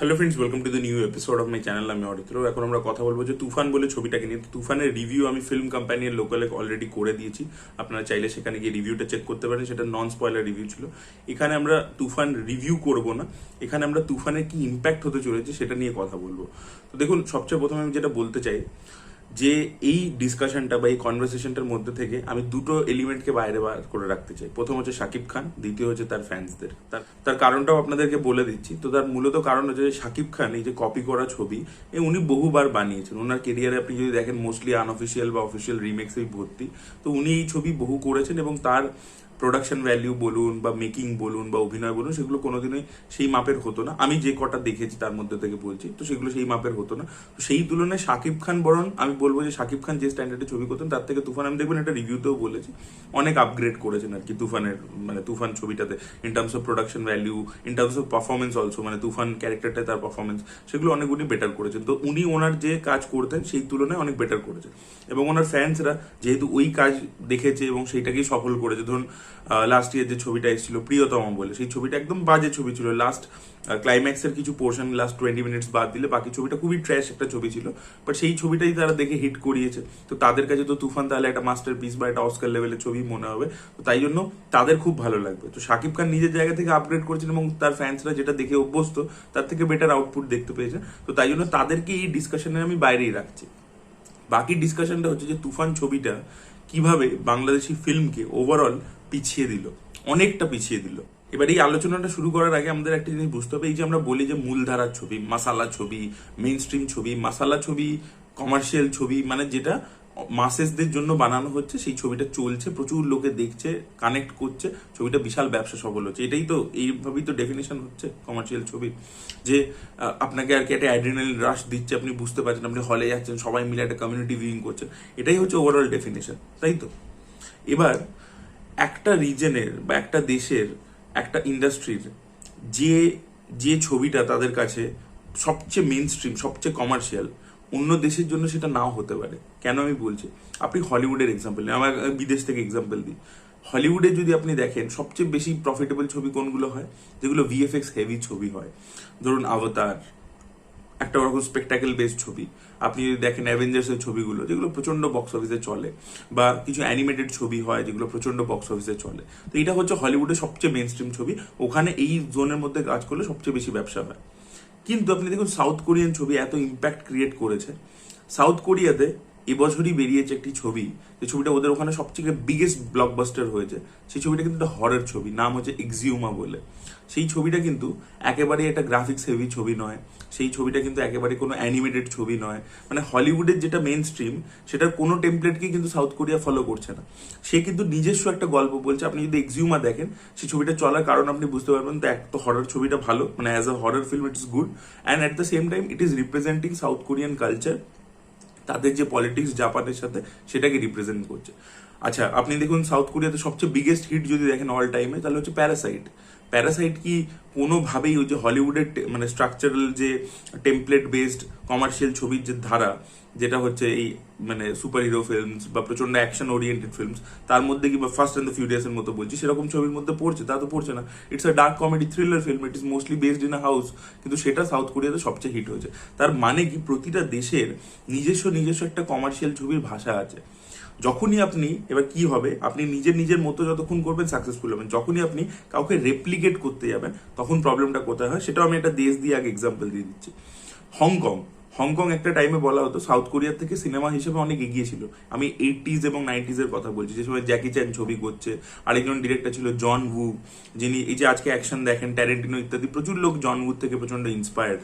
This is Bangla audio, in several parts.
Hello friends welcome to the new episode of my channel আমি অরিত্র এখন আমরা কথা বলব যে তুফান বলে ছবিটাকে নিয়ে। তুফানের রিভিউ আমি ফিল্ম কোম্পানির লোকালে অলরেডি করে দিয়েছি। আপনারা চাইলে সেখানে গিয়ে রিভিউটা চেক করতে পারেন, সেটা নন স্পয়লার রিভিউ ছিল। এখানে আমরা তুফান রিভিউ করব না। এখানে আমরা তুফানের কি ইম্প্যাক্ট হতে চলেছে সেটা নিয়ে কথা বলব। তো দেখুন, সবচেয়ে প্রথমে আমি যেটা বলতে চাই যে এই ডিসকাশনটা বা এই কনভারসেশনটার মধ্যে থেকে আমি দুটো এলিমেন্টকে বাইরে বার করে রাখতে চাই। প্রথম হচ্ছে শাকিব খান, দ্বিতীয় হচ্ছে তার ফ্যান্সদের তার তার কারণটাও আপনাদেরকে বলে দিচ্ছি। তো তার মূলত কারণ হচ্ছে যে শাকিব খান, এই যে কপি করা ছবি, এ উনি বহুবার বানিয়েছেন। ওনার কেরিয়ারে আপনি যদি দেখেন মোস্টলি আনঅফিসিয়াল বা অফিসিয়াল রিমেক্সেই ভর্তি, তো উনি এই ছবি বহু করেছেন এবং তার প্রোডাকশন ভ্যালিউ বলুন বা মেকিং বলুন বা অভিনয় বলুন, সেগুলো কোনোদিনই সেই মাপের হতো না। আমি যে কটা দেখেছি তার মধ্যে থেকে বলছি, তো সেগুলো সেই মাপের হতো না। তো সেই তুলনায় শাকিব খান বরং, আমি বলব যে শাকিব খান যে স্ট্যান্ডার্ডে ছবি করতেন, তার থেকে তুফান, আমি দেখবেন একটা রিভিউতেও বলেছি, অনেক আপগ্রেড করেছেন আর কি তুফানের মানে তুফান ছবিটাতে in terms of production value in terms of performance also মানে তুফান ক্যারেক্টারটা তার পারফরমেন্স সেগুলো অনেক উনি বেটার করেছেন। তো উনি ওনার যে কাজ করতেন, সেই তুলনায় অনেক বেটার করেছেন। এবং ওনার ফ্যান্সরা যেহেতু ওই কাজ দেখেছে এবং সেইটাকেই সফল করেছে, ধরুন লাস্ট ইয়ার যে ছবিটা এসেছিল, প্রিয়তম বলে, সেই ছবিটা একদম বাজে ছবি ছিল। লাস্ট ক্লাইম্যাক্সের কিছু পোর্শন লাস্ট টোয়েন্টি মিনিটস বাদ দিলে বাকি ছবিটা খুবই ট্র্যাশ একটা ছবি ছিল। বাট সেই ছবিটাই তারা দেখে হিট করিয়েছে। তো তাদের কাছে তো তুফান তাহলে একটা মাস্টার পিস বা একটা অস্কার লেভেলের ছবি মনে হবে। তো তাই জন্য তাদের খুব ভালো লাগবে। তো শাকিব খান নিজের জায়গা থেকে আপগ্রেড করেছেন এবং তার ফ্যান্সরা যেটা দেখে অভ্যস্ত, তার থেকে বেটার আউটপুট দেখতে পেয়েছে। তো তাই জন্য তাদেরকে এই ডিসকাশনে আমি বাইরেই রাখছি। বাকি ডিসকাশনটা হচ্ছে যে তুফান ছবিটা কীভাবে বাংলাদেশি ফিল্মকে ওভারঅল পিছিয়ে দিল, অনেকটা পিছিয়ে দিল। এবার এই আলোচনাটা শুরু করার আগে আমাদের একটা জিনিস বুঝতে হবে, এই যে আমরা বলি যে মূলধারার ছবি মাসালা ছবি মেইন স্ট্রিম ছবি মাসালা ছবি কমার্শিয়াল ছবি মানে যেটা মাসেসদের জন্য বানানো হচ্ছে, সেই ছবিটা চলছে, প্রচুর লোকে দেখছে কানেক্ট করছে, ছবিটা বিশাল ব্যবসা সফল হচ্ছে। এটাই তো, এইভাবেই তো ডেফিনেশন হচ্ছে কমার্শিয়াল ছবি। যে আপনাকে আর কি একটা অ্যাড্রিনাল রাশ দিচ্ছে, আপনি বুঝতে পারছেন, আপনি হলে যাচ্ছেন, সবাই মিলে একটা কমিউনিটি ভিউইং করছেন, এটাই হচ্ছে ওভারঅল ডেফিনেশন তাই তো? এবার একটা রিজনের বা একটা দেশের একটা ইন্ডাস্ট্রির যে যে ছবিটা তাদের কাছে সবচেয়ে মেন স্ট্রিম সবচেয়ে কমার্শিয়াল অন্য দেশের জন্য সেটা নাও হতে পারে। কেন আমি বলছি? আপনি হলিউডের এক্সাম্পল নিন। আমার বিদেশ থেকে এক্সাম্পল দিই। হলিউডে যদি আপনি দেখেন, সবচেয়ে বেশি প্রফিটেবল ছবি কোনগুলো হয়? যেগুলো ভিএফএক্স হেভি ছবি হয়। ধরুন আবতার একটা ওরকম স্পেকটাকেল বেস ছবি। আপনি যদি দেখেন অ্যাভেঞ্জার্স এর ছবিগুলো, যেগুলো প্রচণ্ড বক্স অফিসে চলে, বা কিছু অ্যানিমেটেড ছবি হয় যেগুলো প্রচণ্ড বক্স অফিসে চলে, তো এটা হচ্ছে হলিউডের সবচেয়ে মেন স্ট্রিম ছবি। ওখানে এই জোনের মধ্যে কাজ করলে সবচেয়ে বেশি ব্যবসা হয়। কিন্তু আপনি দেখুন সাউথ কোরিয়ান ছবি এত ইম্প্যাক্ট ক্রিয়েট করেছে। সাউথ কোরিয়াতে এবছরই বেরিয়েছে একটি ছবি। যে ছবিটা ওদের ওখানে সবচেয়ে বিগেস্ট ব্লকবাস্টার হয়েছে। সেই ছবিটা কিন্তু একটা হরের ছবি, নাম হচ্ছে এক্সিউমা বলে। সেই ছবিটা কিন্তু একেবারে একটা গ্রাফিক্স হেভি ছবি নয়। সেই ছবিটা কিন্তু একেবারে কোনো অ্যানিমেটেড ছবি নয়। মানে হলিউডের যেটা মেন স্ট্রিম সেটার কোনো টেমপ্লেটকে কিন্তু সাউথ কোরিয়া ফলো করছে না। সে কিন্তু নিজস্ব একটা গল্প বলছে। আপনি যদি এক্সিউমা দেখেন সেই ছবিটা চলার কারণ আপনি বুঝতে পারবেন তো এক তো হরর ছবিটা ভালো মানে as a horror film it is good and at the same time it is representing South Korean culture তাদের যে পলিটিক্স জাপানের সাথে সেটাকে রিপ্রেজেন্ট করছে। আচ্ছা আপনি দেখুন সাউথ কোরিয়াতে সবচেয়ে বিগেস্ট হিট যদি দেখেন অল টাইমে তাহলে হচ্ছে প্যারাসাইট প্যারাসাইট কি কোনোভাবেই ওই যে হলিউডের মানে স্ট্রাকচারাল যে টেমপ্লেট বেসড কমার্শিয়াল ছবির যে ধারা, যেটা হচ্ছে এই মানে সুপার হিরো ফিল্মস বা প্রচণ্ড অ্যাকশন ওরিয়েন্টেড ফিল্মস তার মধ্যে কি বা ফার্স্ট অ্যান্ড দ্য ফিউরিয়াসের মতো বলছি, সেরকম ছবির মধ্যে পড়ছে, তা তো পড়ছে না। It's a dark comedy thriller film it is mostly based in a house কিন্তু সেটা সাউথ কোরিয়াতে সবচেয়ে হিট হয়েছে। তার মানে কি, প্রতিটা দেশের নিজস্ব নিজস্ব একটা কমার্শিয়াল ছবির ভাষা আছে। যখনই আপনি, এবার কি হবে, আপনি নিজের নিজের মতো যতক্ষণ করবেন সাকসেসফুল হবেন। যখনই আপনি কাউকে রেপ্লিকেট করতে যাবেন, তখন প্রবলেমটা কোথায় হয়, সেটাও আমি একটা দেশ দিয়ে আগে এক্সাম্পল দিয়ে দিচ্ছি। হংকং হংকং একটা টাইমে বলা হতো সাউথ কোরিয়ার থেকে সিনেমা হিসেবে অনেক এগিয়ে ছিল। আমি এইটিজ এবং নাইনটিজ এর কথা বলছি যে সময় জ্যাকি চ্যান ছবি করছে, আরেকজন ডিরেক্টর ছিল জন ভু যিনি এই যে আজকে অ্যাকশন দেখেন ট্যারেন্টিনো ইত্যাদি, প্রচুর লোক জন ভু থেকে প্রচণ্ড ইন্সপায়ার্ড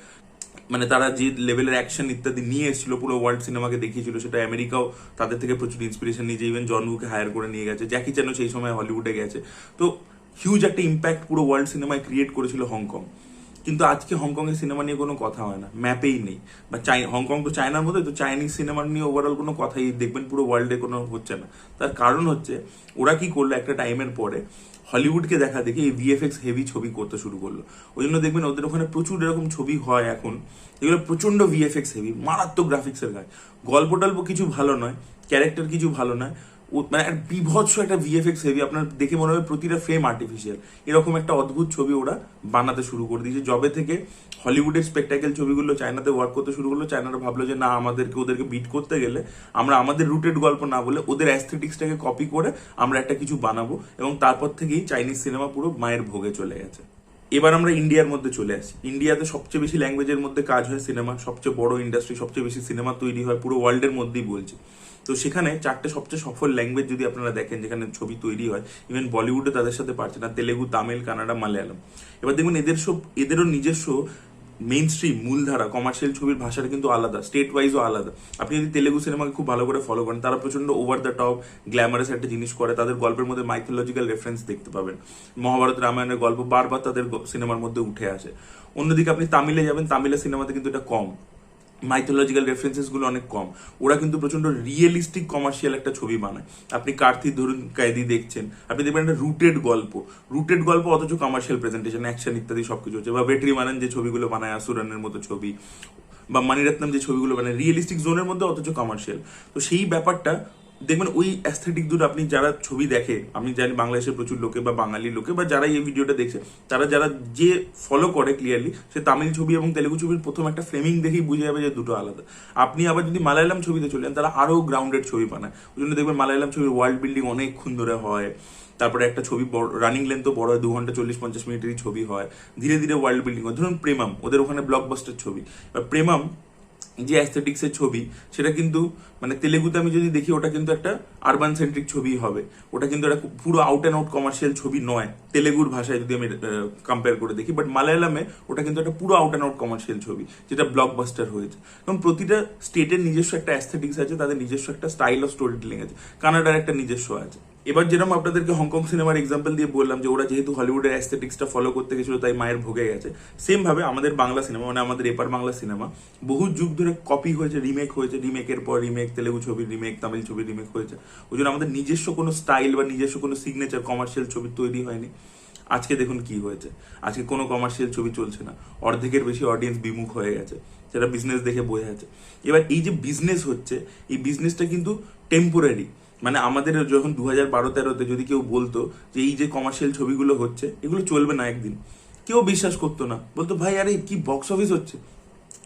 মানে তারা যে লেভেলের অ্যাকশন ইত্যাদি নিয়ে এসেছিল, পুরো ওয়ার্ল্ড সিনেমাকে দেখিয়েছিল, সেটা আমেরিকাও তাদের থেকে প্রচুর ইন্সপিরেশন নিয়ে ইভেন জন বুকে হায়ার করে নিয়ে গেছে জ্যাকি চ্যানও সেই সময় হলিউডে গেছে। তো হিউজ একটা ইম্প্যাক্ট পুরো ওয়ার্ল্ড সিনেমায় ক্রিয়েট করেছিল হংকং কিন্তু আজকে হংকং এর সিনেমা নিয়ে কোনো কথা হয় না ম্যাপেই নেই। বা চাই হংকং তো চায়নার মধ্যে, তো চাইনিজ সিনেমা নিয়ে ওভারঅল কোনো কথাই দেখবেন, পুরো ওয়ার্ল্ডে কোনো হচ্ছে না। তার কারণ হচ্ছে, ওরা কি করল, একটা টাইমের পরে হলিউডকে দেখা দেখে এই ভিএফএক্স হেভি ছবি করতে শুরু করল। ওই জন্য দেখবেন ওদের ওখানে প্রচুর এরকম ছবি হয় এখন। এগুলো প্রচণ্ড ভিএফএক্স হেভি মারাত্মক গ্রাফিক্সের গায়ে গল্প টল্প কিছু ভালো নয় ক্যারেক্টার কিছু ভালো নয়। মানে একটা বিভৎস একটা ভিএফএক্স হেভি আপনার দেখে মনে হবে প্রতিটা ফ্রেম আর্টিফিশিয়াল এরকম একটা অদ্ভুত ছবি ওরা বানাতে শুরু করে দিয়েছে। জবে থেকে হলিউডের স্পেকটাকেল ছবিগুলো চায়নাতে ওয়ার্ক করতে শুরু করল, চায়নারা ভাবলো যে না, আমাদেরকে, ওদেরকে বিট করতে গেলে আমরা আমাদের রুটেড গল্প না বলে ওদের অ্যাস্থেটিক্সটাকে কপি করে আমরা একটা কিছু বানাবো এবং তারপর থেকেই চাইনিজ সিনেমা পুরো মায়ের ভোগে চলে গেছে। এবার আমরা ইন্ডিয়ার মধ্যে চলে আসি। ইন্ডিয়াতে সবচেয়ে বেশি ল্যাঙ্গুয়েজের মধ্যে কাজ হয় সিনেমা সবচেয়ে বড় ইন্ডাস্ট্রি সবচেয়ে বেশি সিনেমা তৈরি হয়, পুরো ওয়ার্ল্ডের মধ্যেই বলছি। তো সেখানে চারটে সবচেয়ে সফল ল্যাঙ্গুয়েজ যদি আপনারা দেখেন, যেখানে ছবি তৈরি হয় ইভেন বলিউডে তাদের সাথে পারছে না, তেলেগু, তামিল, কানাডা, মালায়ালাম। এবার দেখবেন এদের সব, এদেরও নিজস্ব মেইন স্ট্রিম মূলধারা কমার্শিয়াল ছবির ভাষাটা কিন্তু আলাদা স্টেট ওয়াইজও আলাদা। আপনি যদি তেলেগু সিনেমাকে খুব ভালো করে ফলো করেন, তারা প্রচণ্ড ওভার দ্য টপ গ্ল্যামারাস একটা জিনিস করে, তাদের গল্পের মধ্যে মাইথোলজিক্যাল রেফারেন্স দেখতে পাবেন। মহাভারত রামায়ণের গল্প বারবার তাদের সিনেমার মধ্যে উঠে আসে। অন্যদিকে আপনি তামিলে যাবেন, তামিলের সিনেমাতে কিন্তু এটা কম। মাইথোলজিক্যাল রেফারেন্সেসগুলো অনেক কম। ওরা কিন্তু প্রচণ্ড রিয়েলিস্টিক কমার্শিয়াল একটা ছবি বানায়। আপনি কার্তি ধরুন কায়দি দেখছেন, আপনি দেখবেন একটা রুটেড গল্প। রুটেড গল্প অথচ কমার্শিয়াল প্রেজেন্টেশন অ্যাকশন ইত্যাদি সব কিছু হচ্ছে। বা বেটরি মানান যে ছবিগুলো বানায় আসুরানের মতো ছবি, বা মানিরত্নম যে ছবিগুলো বানায় রিয়েলিস্টিক জোনের মধ্যে অথচ কমার্শিয়াল তো সেই ব্যাপারটা দেখবেন ওই অ্যাস্থেটিক দুটো আপনি যারা ছবি দেখে, আমি জানি বাংলাদেশের প্রচুর লোকে বা বাঙালি লোকে বা যারা এই ভিডিওটা দেখছে, তারা যারা যে ফলো করে ক্লিয়ারলি সে তামিল ছবি এবং তেলেগু ছবির প্রথম একটা ফ্রেমিং দেখেই বুঝে যাবে যে দুটো আলাদা। আপনি আবার যদি মালায়ালাম ছবিতে চলে যান তারা আরও গ্রাউন্ডেড ছবি বানায়। ওই জন্য দেখবেন মালায়ালাম ছবির ওয়ার্ল্ড বিল্ডিং অনেকক্ষণ ধরে হয়। তারপরে একটা ছবি বড় রানিং লেন্থও বড় হয় দু ঘণ্টা চল্লিশ পঞ্চাশ মিনিটেরই ছবি হয়। ধীরে ধীরে ওয়ার্ল্ড বিল্ডিং হয়। ধরুন প্রেমাম, ওদের ওখানে ব্লকবাস্টার ছবি। প্রেমাম যে অ্যাস্থেটিক্সের ছবি, সেটা কিন্তু মানে তেলেগুতে আমি যদি দেখি, ওটা কিন্তু একটা আরবান সেন্ট্রিক ছবি হবে। ওটা কিন্তু একটা পুরো আউট অ্যান্ড আউট কমার্শিয়াল ছবি নয়। তেলেগুর ভাষায় যদি আমি কম্পেয়ার করে দেখি বাট মালায়ালামে ওটা কিন্তু একটা পুরো আউট অ্যান্ড আউট কমার্শিয়াল ছবি, যেটা ব্লকবাস্টার হয়েছে। কারণ প্রতিটা স্টেটের নিজস্ব একটা অ্যাস্থেটিক্স আছে, তাদের নিজস্ব একটা স্টাইল অফ স্টোরি টেলিং আছে। কানাডার একটা নিজস্ব আছে। এবার যেরকম আপনাদেরকে হংকং সিনেমার এক্সাম্পল দিয়ে বললাম যে ওরা যেহেতু হলিউডের অ্যাস্থেটিক্সটা ফলো করতে গেছিল, তাই মায়ের ভোগে গেছে। সেমভাবে আমাদের বাংলা সিনেমা মানে আমাদের এপার বাংলা সিনেমা, বহু যুগ ধরে কপি হয়েছে রিমেক হয়েছে রিমেকের পর রিমেক তেলেগু ছবির রিমেক তামিল ছবির রিমেক হয়েছে। ওই জন্য আমাদের নিজস্ব কোনো স্টাইল বা নিজস্ব কোনো সিগনেচার কমার্শিয়াল ছবি তৈরি হয়নি। আজকে দেখুন কি হয়েছে। আজকে কোনো কমার্শিয়াল ছবি চলছে না। অর্ধেকের বেশি অডিয়েন্স বিমুখ হয়ে গেছে। সেটা বিজনেস দেখে বোঝা যাচ্ছে। এবার এই যে বিজনেস হচ্ছে, এই বিজনেসটা কিন্তু টেম্পোরারি মানে আমাদের যখন দু হাজার বারো তেরোতে যদি কেউ বলতো যে এই যে কমার্শিয়াল ছবিগুলো হচ্ছে, এগুলো চলবে না একদিন। কেউ বিশ্বাস করতো না। বলতো, ভাই, আরে কি বক্স অফিস হচ্ছে?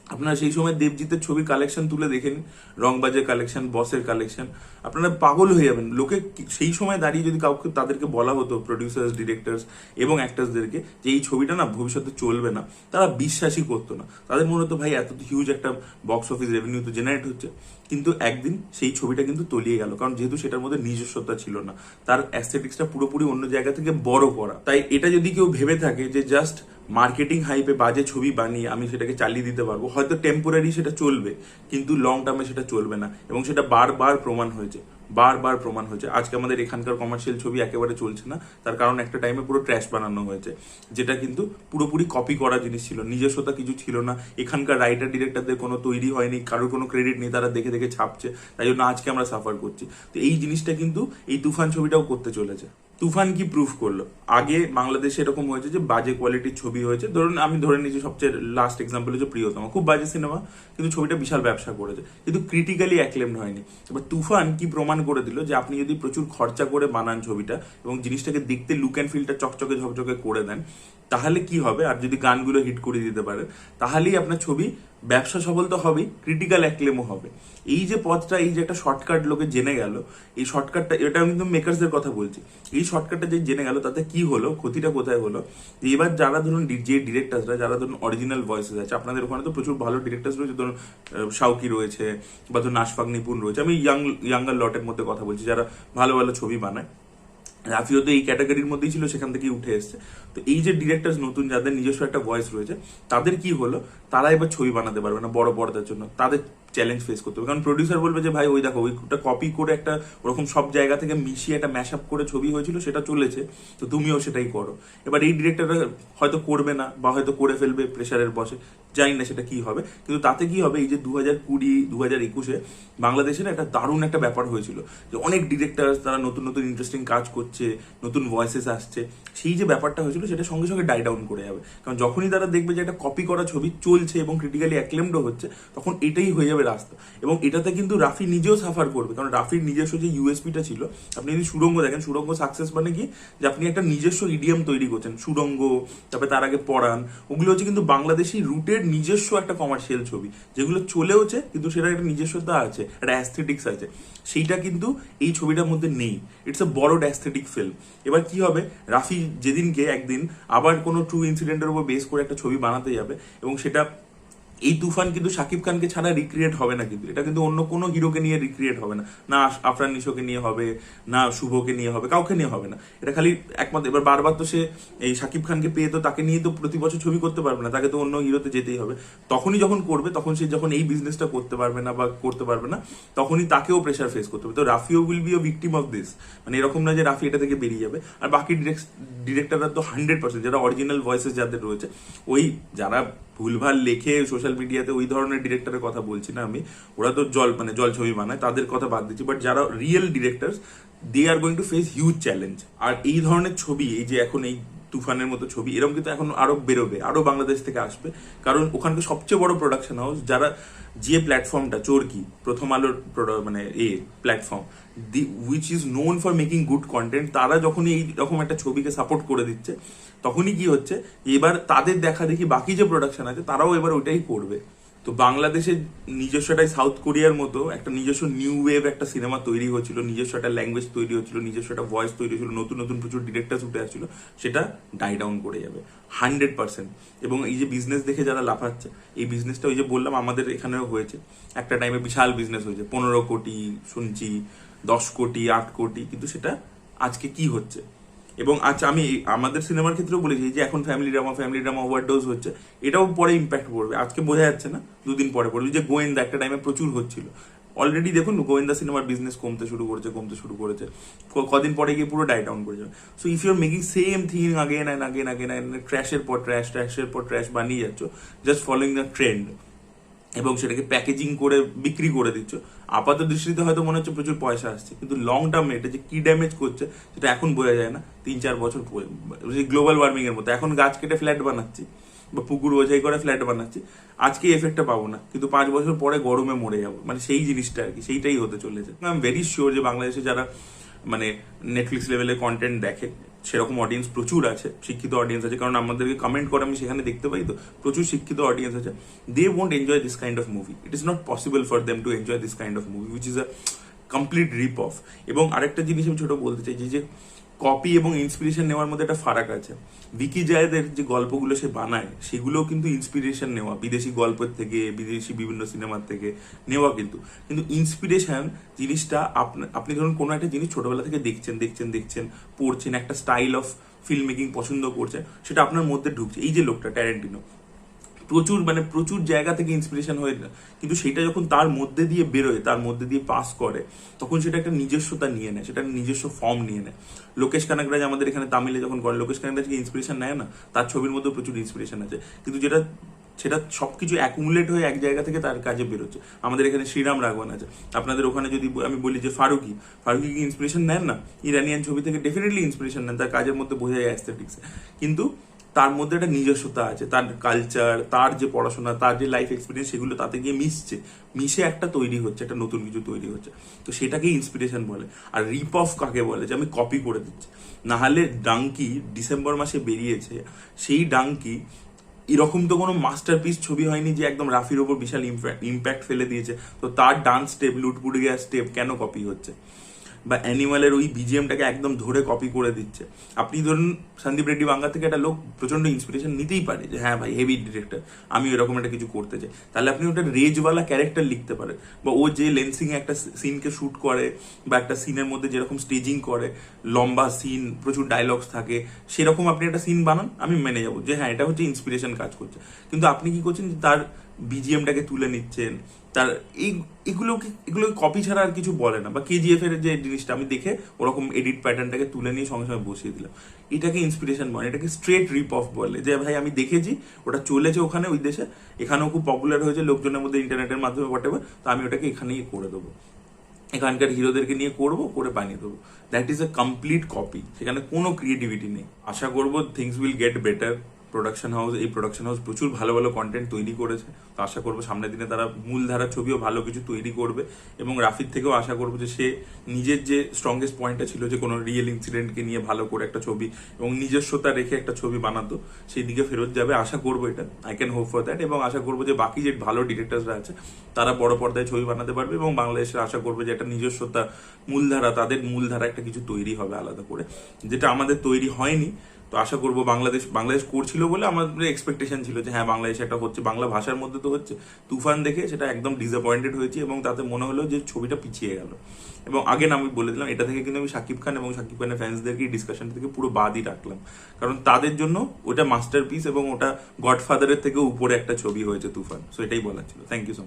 আপনারা সেই সময় দেবজিতের ছবির কালেকশন তুলে দেখেন রংবাজের কালেকশন বসের কালেকশন আপনারা পাগল হয়ে যাবেন। লোকে সেই সময় দাঁড়িয়ে যদি কাউকে তাদেরকে বলা হতো প্রডিউসার্স ডিরেক্টরস এবং অ্যাক্টার্সদেরকে যে এই ছবিটা না ভবিষ্যতে চলবে না, তারা বিশ্বাসই করতো না। তাদের মনে হতো, ভাই, এত হিউজ একটা বক্স অফিস রেভিনিউ তো জেনারেট হচ্ছে। কিন্তু একদিন সেই ছবিটা কিন্তু তলিয়ে গেল। কারণ যেহেতু সেটার মধ্যে নিজস্বতা ছিল না, তার অ্যাস্থেটিক্সটা পুরোপুরি অন্য জায়গা থেকে বড় করা। তাই এটা যদি কেউ ভেবে থাকে যে জাস্ট মার্কেটিং হাইপে বাজে ছবি বানিয়ে আমি সেটাকে চালিয়ে দিতে পারব। হয়তো টেম্পোরারি সেটা চলবে, কিন্তু লং টার্মে সেটা চলবে না। এবং সেটা বারবার প্রমাণ হয়েছে, বারবার প্রমাণ হয়েছে। আজকে আমাদের এখানকার কমার্শিয়াল ছবি একেবারে চলছে না, তার কারণ একটা টাইমে পুরো ট্র্যাশ বানানো হয়েছে। যেটা কিন্তু পুরোপুরি কপি করা জিনিস ছিল, নিজস্বতা কিছু ছিল না। এখানকার রাইটার ডিরেক্টরদের কোনো তৈরি হয়নি, কারোর কোনো ক্রেডিট নেই, তারা দেখে দেখে ছাপছে। তাই জন্য আজকে আমরা সাফার করছি। তো এই জিনিসটা কিন্তু এই তুফান ছবিটাও করতে চলেছে। তুফান কি প্রুফ করল? আগে বাংলাদেশে এরকম হয়েছে যে বাজে কোয়ালিটির ছবি হয়েছে। ধরুন, আমি ধরে নিয়েছি সবচেয়ে লাস্ট এক্সাম্পল হচ্ছে প্রিয়তম। খুব বাজে সিনেমা কিন্তু ছবিটা বিশাল ব্যবসা করেছে। কিন্তু ক্রিটিক্যালি অ্যাক্লেমড হয়নি। এবার তুফান কি প্রমাণ করে দিল যে আপনি যদি প্রচুর খরচা করে বানান ছবিটা এবং জিনিসটাকে দেখতে লুক অ্যান্ড ফিলটা চকচকে ঝকচকে করে দেন তাহলে কি হবে? আর যদি গানগুলো হিট করে দিতে পারেন তাহলেই আপনার ছবি ব্যবসা সফল তো হবেই ক্রিটিক্যাল অ্যাক্লেমও হবে। এই যে পথটা, এই যে একটা শর্টকাট লোকে জেনে গেল, এই শর্টকাটটা এটা আমি কিন্তু মেকার্সদের কথা বলছি। এই শর্টকাটটা যে জেনে গেল, তাতে কি হলো, ক্ষতিটা কোথায় হলো? এবার যারা ধরুন যে ডিরেক্টরসরা যারা ধরুন অরিজিনাল ভয়েসেস আছে, আপনাদের ওখানে তো প্রচুর ভালো ডিরেক্টরস রয়েছে, ধরুন শাউকি রয়েছে, বা ধরুন নাশফাক নিপুণ রয়েছে। আমি ইয়াং ইয়াঙ্গার লটের মধ্যে কথা বলছি, যারা ভালো ভালো ছবি বানায়। রাফিও তো এই ক্যাটাগরির মধ্যেই ছিল, সেখান থেকেই উঠে এসছে। তো এই যে ডিরেক্টর নতুন, যাদের নিজস্ব একটা ভয়েস রয়েছে, তাদের কি হলো? তারা এবার ছবি বানাতে পারবে না বড় পর্দার জন্য। তাদের চ্যালেঞ্জ ফেস করতে হবে। কারণ প্রডিউসার বলবে যে, ভাই, ওই দেখো ওইটা কপি করে একটা ওরকম সব জায়গা থেকে মিশিয়ে একটা ম্যাশ আপ করে ছবি হয়েছিল, সেটা চলেছে। তো তুমিও সেটাই করো। এবার এই ডিরেক্টররা হয়তো করবে না বা হয়তো করে ফেলবে প্রেশারের বসে। জানি না সেটা কি হবে, কিন্তু তাতে কি হবে, এই যে দু হাজার কুড়ি দু হাজার একুশে বাংলাদেশের একটা দারুণ একটা ব্যাপার হয়েছিল, যে অনেক ডিরেক্টর তারা নতুন নতুন ইন্টারেস্টিং কাজ করছে, নতুন ভয়েসেস আসছে, সেই যে ব্যাপারটা হয়েছিল সেটা সঙ্গে সঙ্গে ডাই ডাউন করে যাবে। কারণ যখনই তারা দেখবে যে একটা কপি করা ছবি চলছে এবং ক্রিটিক্যালি অ্যাক্লেমডও হচ্ছে, তখন এটাই হয়ে যাবে যাবে রাস্তা। এবং এটাতে কিন্তু রাফি নিজেও সাফার করবে, কারণ রাফির নিজস্ব যে ইউএসপিটা ছিল, আপনি যদি সুরঙ্গ দেখেন, সুরঙ্গ সাকসেস মানে কি? যে আপনি একটা নিজস্ব ইডিয়াম তৈরি করছেন, সুরঙ্গ, তারপরে তার আগে পড়ান ওগুলো হচ্ছে কিন্তু বাংলাদেশি রুটের নিজস্ব একটা কমার্শিয়াল ছবি, যেগুলো চলেওছে, কিন্তু সেটা একটা নিজস্বতা আছে, একটা অ্যাস্থেটিক্স আছে। সেইটা কিন্তু এই ছবিটার মধ্যে নেই। ইটস এ বড় অ্যাস্থেটিক ফিল্ম এবার কি হবে? রাফি যেদিনকে একদিন আবার কোনো ট্রু ইনসিডেন্টের উপর বেস করে একটা ছবি বানাতে যাবে, এবং সেটা এই তুফান কিন্তু শাকিব খানকে ছাড়া রিক্রিয়েট হবে না কিন্তু। এটা কিন্তু অন্য কোনো হিরোকে নিয়ে রিক্রিয়েট হবে না। না আফরান নিশোকে নিয়ে হবে, না শুভকে নিয়ে হবে, কাউকে নিয়ে হবে না। এটা খালি একমাত্র এবার বারবার তো সে এই শাকিব খানকে পেয়ে তো তাকে নিয়ে তো প্রতি বছর ছবি করতে পারবে না, তাকে তো অন্য হিরোতে যেতেই হবে। তখনই যখন করবে, তখন সে যখন এই বিজনেসটা করতে পারবে না বা করতে পারবে না, তখনই তাকেও প্রেশার ফেস করতে হবে। তো রাফিও will be a victim of this মানে এরকম না যে রাফি এটা থেকে বেরিয়ে যাবে। আর বাকি ডিরেক্টররা তো হান্ড্রেড পার্সেন্ট যারা অরিজিনাল ভয়েসেস যাদের রয়েছে, ওই যারা ভুলভাল লেখে সোশ্যাল মিডিয়াতে ওই ধরনের ডিরেক্টরের কথা বলছি না আমি। ওরা তো জল মানে জল ছবি বানায়, তাদের কথা বাদ দিচ্ছি বাট যারা real directors they are going to face huge challenge আর এই ধরনের ছবি, এই যে এখন এই তুফানের মতো ছবি। এরকম কিন্তু এখন আরও বেরোবে আরও বাংলাদেশ থেকে আসবে। কারণ ওখানকার সবচেয়ে বড় প্রোডাকশন হাউস যারা যে প্ল্যাটফর্মটা চোরকি, প্রথম আলোর মানে a platform the which is known for making good content তারা যখনই এই রকম একটা ছবিকে সাপোর্ট করে দিচ্ছে, তখনই কি হচ্ছে, এবার তাদের দেখা দেখি বাকি যে প্রোডাকশন আছে, তারাও এবার ওইটাই করবে। তো বাংলাদেশের নিজস্বটাই সাউথ কোরিয়ার মতো একটা নিজস্ব নিউ ওয়েভ একটা সিনেমা তৈরি হয়েছিল নিজস্ব একটা ল্যাঙ্গুয়েজ তৈরি হচ্ছিল নিজস্ব একটা ভয়েস তৈরি হয়েছিল, নতুন নতুন প্রচুর ডিরেক্টর উঠে আসছিল, সেটা ডাই ডাউন করে যাবে হান্ড্রেড পার্সেন্ট এবং এই যে বিজনেস দেখে যারা লাফাচ্ছে, এই বিজনেসটা ওই যে বললাম আমাদের এখানেও হয়েছে। একটা টাইমে বিশাল বিজনেস হয়েছে, পনেরো কোটি শুনছি, দশ কোটি, আট কোটি, কিন্তু সেটা আজকে কি হচ্ছে? এবং আচ্ছা আমি আমাদের সিনেমার ক্ষেত্রেও বলেছি যে এখন family drama family drama overdose হচ্ছে। এটাও পরে ইম্প্যাক্ট পড়বে। আজকে বোঝা যাচ্ছে না, দুদিন পরে পড়বে। যে গোয়েন্দা একটা টাইমে প্রচুর হচ্ছিল। অলরেডি দেখুন, গোয়েন্দা সিনেমার বিজনেস কমতে শুরু করেছে, কমতে শুরু করেছে। কদিন পরে গিয়ে পুরো ডাই ডাউন করে যাবে। So if your making same thing again and again again and ট্র্যাশের পর ট্র্যাশ ট্র্যাশের পর ট্র্যাশ বানিয়ে যাচ্ছ জাস্ট ফলোইং দ্য ট্রেন্ড এবং সেটাকে প্যাকেজিং করে বিক্রি করে দিচ্ছ। আপাত দৃষ্টিতে হয়তো মনে হচ্ছে প্রচুর পয়সা আসছে, কিন্তু লং টার্মে এটা যে কি ড্যামেজ করছে, সেটা এখন বোঝা যায় না। তিন, চার বছর গ্লোবাল ওয়ার্মিং এর মতো এখন গাছ কেটে ফ্ল্যাট বানাচ্ছি, বা পুকুর বোঝাই করে ফ্ল্যাট বানাচ্ছি। আজকে এফেক্টটা পাবো না, কিন্তু পাঁচ বছর পরে গরমে মরে যাব। মানে সেই জিনিসটা আর কি, সেইটাই হতে চলেছে। আই এম ভেরি শিওর যে বাংলাদেশে যারা মানে নেটফ্লিক্স লেভেলের কন্টেন্ট দেখে সেরকম অডিয়েন্স প্রচুর আছে, শিক্ষিত অডিয়েন্স আছে, কারণ আমাদেরকে কমেন্ট করে আমি সেখানে দেখতে পাই তো, প্রচুর শিক্ষিত অডিয়েন্স আছে। They won't enjoy this kind of movie it is not possible for them to enjoy this kind of movie which is a complete rip off এবং আরেকটা জিনিস আমি ছোট বলতে চাই যে- যে কপি এবং ইন্সপিরেশন নেওয়ার মধ্যে একটা ফারাক আছে। বিকি জায়দের যে গল্পগুলো সে বানায়, সেগুলোও কিন্তু ইন্সপিরেশন নেওয়া। বিদেশি গল্পের থেকে, বিদেশি বিভিন্ন সিনেমার থেকে নেওয়া কিন্তু। কিন্তু ইন্সপিরেশন জিনিসটা আপনি ধরুন কোনো একটা জিনিস ছোটবেলা থেকে দেখছেন দেখছেন দেখছেন, পড়ছেন, একটা স্টাইল অফ ফিল্ম মেকিং পছন্দ করছেন, সেটা আপনার মধ্যে ঢুকছে। এই যে লোকটা ট্যারেন্টিনো প্রচুর মানে প্রচুর জায়গা থেকে ইন্সপিরেশন হয়ে কিন্তু সেটা যখন তার মধ্যে দিয়ে বেরোয়, তার মধ্যে দিয়ে পাস করে, তখন সেটা একটা নিজস্বতা নিয়ে নেয়, সেটা নিজস্ব ফর্ম নিয়ে নেয়। লোকেশ কানাকরাজ আমাদের এখানে তামিলে যখন করে, লোকেশ কানাকরাজকে ইন্সপিরেশন নেয় না? তার ছবির মধ্যে প্রচুর ইন্সপিরেশন আছে। কিন্তু যেটা, সেটা সবকিছু অ্যাকুমুলেট হয়ে এক জায়গা থেকে তার কাজে বেরোচ্ছে। আমাদের এখানে শ্রীরাম রাঘবন আছে। আপনাদের ওখানে যদি আমি বলি যে ফারুকি ফারুকি কি ইন্সপিরেশন নেন না? ইরানিয়ান ছবি থেকে ডেফিনেটলি ইন্সপিরেশন নেন, তার কাজের মধ্যে বোঝা যায় অ্যাস্থেটিক্স কিন্তু তার মধ্যে একটা নিজস্বতা আছে, তার কালচার তার যে পড়াশোনা, তার যে লাইফ এক্সপিরিয়েন্স সেগুলো তাতে গিয়ে মিশছে। মিশে একটা তৈরি হচ্ছে, একটা নতুন কিছু তৈরি হচ্ছে। তো সেটাকেই ইন্সপিরেশন বলে। আর রিপ অফ কাকে বলে? যে আমি কপি করে দিচ্ছি। নাহলে ডাঙ্কি ডিসেম্বর মাসে বেরিয়েছে, সেই ডাঙ্কি এরকম তো কোনো মাস্টারপিস ছবি হয়নি যে একদম রাফির ওপর বিশাল ইম্প্যাক্ট ফেলে দিয়েছে। তো তার ডান্স স্টেপ লুটপুট গিয়ে স্টেপ কেন কপি হচ্ছে? বা অ্যানিমালের ওই বিজিএমটাকে একদম ধরে কপি করে দিচ্ছে। আপনি ধরুন সন্দীপ রেড্ডি বাংলা থেকে একটা লোক প্রচণ্ড ইন্সপিরেশন নিতেই পারে যে হ্যাঁ ভাই হেভি ডিরেক্টর আমি এরকম একটা কিছু করতে চাই। তাহলে আপনি ওটা রেজওয়ালা ক্যারেক্টার লিখতে পারেন। বা ও যে লেন্সিংয়ে একটা সিনকে শ্যুট করে বা একটা সিনের মধ্যে যেরকম স্টেজিং করে, লম্বা সিন প্রচুর ডায়লগস থাকে, সেরকম আপনি একটা সিন বানান, আমি মেনে যাব যে হ্যাঁ এটা হচ্ছে ইন্সপিরেশন কাজ করছে। কিন্তু আপনি কি করছেন তার বিজিএমটাকে তুলে নিচ্ছেন, তার এই, এগুলোকে এগুলো কপি ছাড়া আর কিছু বলে না। বা কেজিএফ এর যে জিনিসটা, আমি দেখে ওরকম এডিট প্যাটার্নটাকে তুলে নিয়ে সঙ্গে সঙ্গে বসিয়ে দিলাম। এটাকে ইন্সপিরেশন বলে, এটাকে স্ট্রেট রিপ অফ বলে, যে ভাই আমি দেখেছি, ওটা চলেছে ওখানে ওই দেশে, এখানেও খুব পপুলার হয়েছে, লোকজনের মধ্যে ইন্টারনেটের মাধ্যমে হোয়াটেভার তো আমি ওটাকে এখানেই করে দেবো। এখানকার হিরোদেরকে নিয়ে করব, করে বানিয়ে দেবো। That is a complete copy সেখানে কোনো ক্রিয়েটিভিটি নেই। আশা করব things will get better production house এই প্রোডাকশন হাউস প্রচুর ভালো ভালো কন্টেন্ট তৈরি করেছে। তো আশা করব সামনের দিনে তারা মূলধারা ছবিও ভালো কিছু তৈরি করবে এবং রাফির থেকেও আশা করব যে সে নিজের যে স্ট্রংগেস্ট পয়েন্টটা ছিল যে কোনো রিয়েল ইনসিডেন্টকে নিয়ে ভালো করে একটা ছবি এবং নিজস্বতা রেখে একটা ছবি বানাতো, সেই দিকে ফেরত যাবে। আশা করব এটা। I can hope for that এবং আশা করব যে বাকি যে ভালো ডিরেক্টরসরা আছে, তারা বড় পর্দায় ছবি বানাতে পারবে এবং বাংলাদেশের আশা করবে যে একটা নিজস্বতা মূলধারা, তাদের মূলধারা একটা কিছু তৈরি হবে আলাদা করে, যেটা আমাদের তৈরি হয়নি। তো আশা করব বাংলাদেশ বাংলাদেশ করছিল বলে আমাদের এক্সপেকটেশন ছিল যে হ্যাঁ বাংলাদেশে একটা হচ্ছে, বাংলা ভাষার মধ্যে তো হচ্ছে তুফান দেখে সেটা একদম ডিসঅ্যাপয়েন্টেড হয়েছি এবং তাতে মনে হলো যে ছবিটা পিছিয়ে গেল। এবং আগে না আমি বলে দিলাম, এটা থেকে কিন্তু আমি শাকিব খান এবং শাকিব খানের ফ্যান্সদেরকে ডিসকাশন থেকে পুরো বাদই রাখলাম। কারণ তাদের জন্য ওটা মাস্টারপিস এবং ওটা গডফাদারের থেকে উপরে একটা ছবি হয়েছে তুফান। সো এটাই বলার ছিল। Thank you so much